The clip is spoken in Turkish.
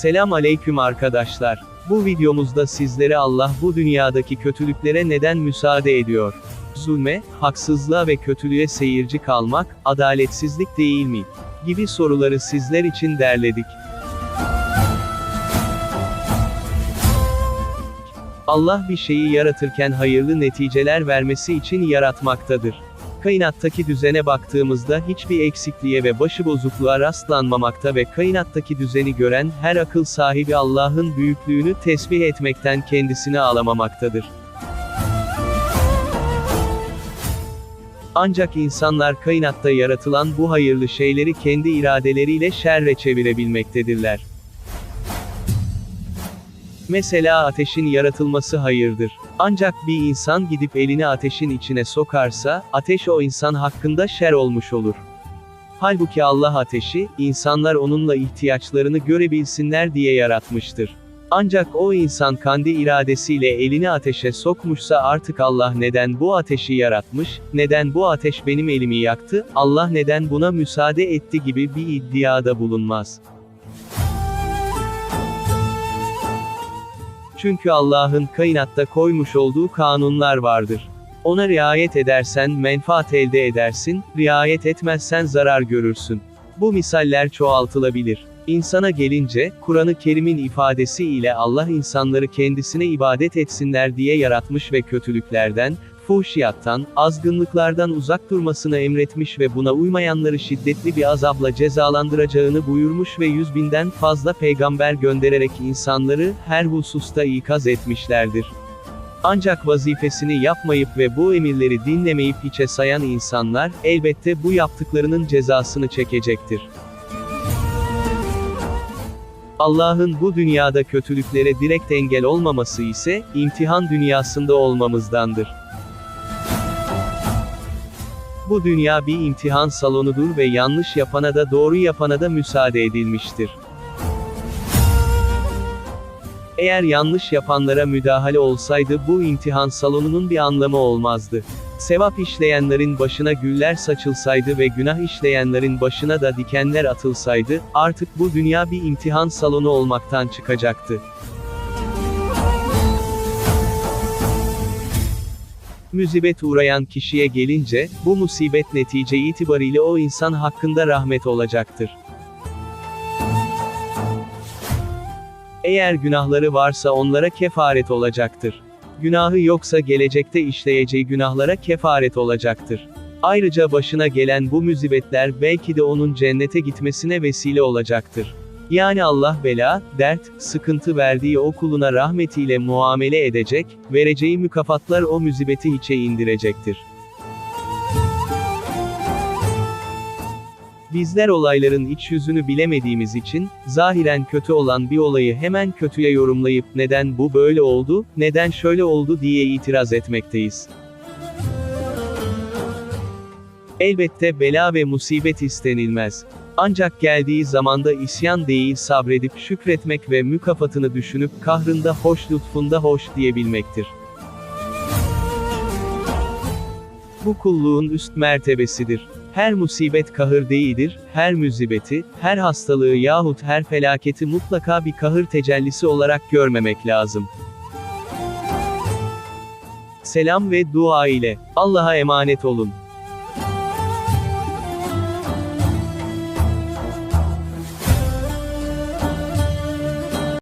Selam aleyküm arkadaşlar. Bu videomuzda sizlere Allah bu dünyadaki kötülüklere neden müsaade ediyor? Zulme, haksızlığa ve kötülüğe seyirci kalmak, adaletsizlik değil mi? Gibi soruları sizler için derledik. Allah bir şeyi yaratırken hayırlı neticeler vermesi için yaratmaktadır. Kainattaki düzene baktığımızda hiçbir eksikliğe ve başıbozukluğa rastlanmamakta ve kainattaki düzeni gören her akıl sahibi Allah'ın büyüklüğünü tesbih etmekten kendisini alamamaktadır. Ancak insanlar kainatta yaratılan bu hayırlı şeyleri kendi iradeleriyle şerre çevirebilmektedirler. Mesela ateşin yaratılması hayırdır. Ancak bir insan gidip elini ateşin içine sokarsa, ateş o insan hakkında şer olmuş olur. Halbuki Allah ateşi, insanlar onunla ihtiyaçlarını görebilsinler diye yaratmıştır. Ancak o insan kendi iradesiyle elini ateşe sokmuşsa artık Allah neden bu ateşi yaratmış, neden bu ateş benim elimi yaktı, Allah neden buna müsaade etti gibi bir iddiada bulunmaz. Çünkü Allah'ın kainatta koymuş olduğu kanunlar vardır. Ona riayet edersen menfaat elde edersin, riayet etmezsen zarar görürsün. Bu misaller çoğaltılabilir. İnsana gelince, Kur'an-ı Kerim'in ifadesi ile Allah insanları kendisine ibadet etsinler diye yaratmış ve kötülüklerden, fuhşiyattan, azgınlıklardan uzak durmasını emretmiş ve buna uymayanları şiddetli bir azapla cezalandıracağını buyurmuş ve yüz binden fazla peygamber göndererek insanları, her hususta ikaz etmişlerdir. Ancak vazifesini yapmayıp ve bu emirleri dinlemeyip hiçe sayan insanlar, elbette bu yaptıklarının cezasını çekecektir. Allah'ın bu dünyada kötülüklere direkt engel olmaması ise, imtihan dünyasında olmamızdandır. Bu dünya bir imtihan salonudur ve yanlış yapana da doğru yapana da müsaade edilmiştir. Eğer yanlış yapanlara müdahale olsaydı bu imtihan salonunun bir anlamı olmazdı. Sevap işleyenlerin başına güller saçılsaydı ve günah işleyenlerin başına da dikenler atılsaydı, artık bu dünya bir imtihan salonu olmaktan çıkacaktı. Müzibet uğrayan kişiye gelince, bu musibet netice itibariyle o insan hakkında rahmet olacaktır. Eğer günahları varsa onlara kefaret olacaktır. Günahı yoksa gelecekte işleyeceği günahlara kefaret olacaktır. Ayrıca başına gelen bu müzibetler belki de onun cennete gitmesine vesile olacaktır. Yani Allah bela, dert, sıkıntı verdiği o kuluna rahmetiyle muamele edecek, vereceği mükafatlar o müzibeti hiçe indirecektir. Bizler olayların iç yüzünü bilemediğimiz için, zahiren kötü olan bir olayı hemen kötüye yorumlayıp, neden bu böyle oldu, neden şöyle oldu diye itiraz etmekteyiz. Elbette bela ve musibet istenilmez. Ancak geldiği zamanda isyan değil sabredip şükretmek ve mükafatını düşünüp kahrında hoş lütfunda hoş diyebilmektir. Bu kulluğun üst mertebesidir. Her musibet kahır değildir, her müzibeti, her hastalığı yahut her felaketi mutlaka bir kahır tecellisi olarak görmemek lazım. Selam ve dua ile Allah'a emanet olun.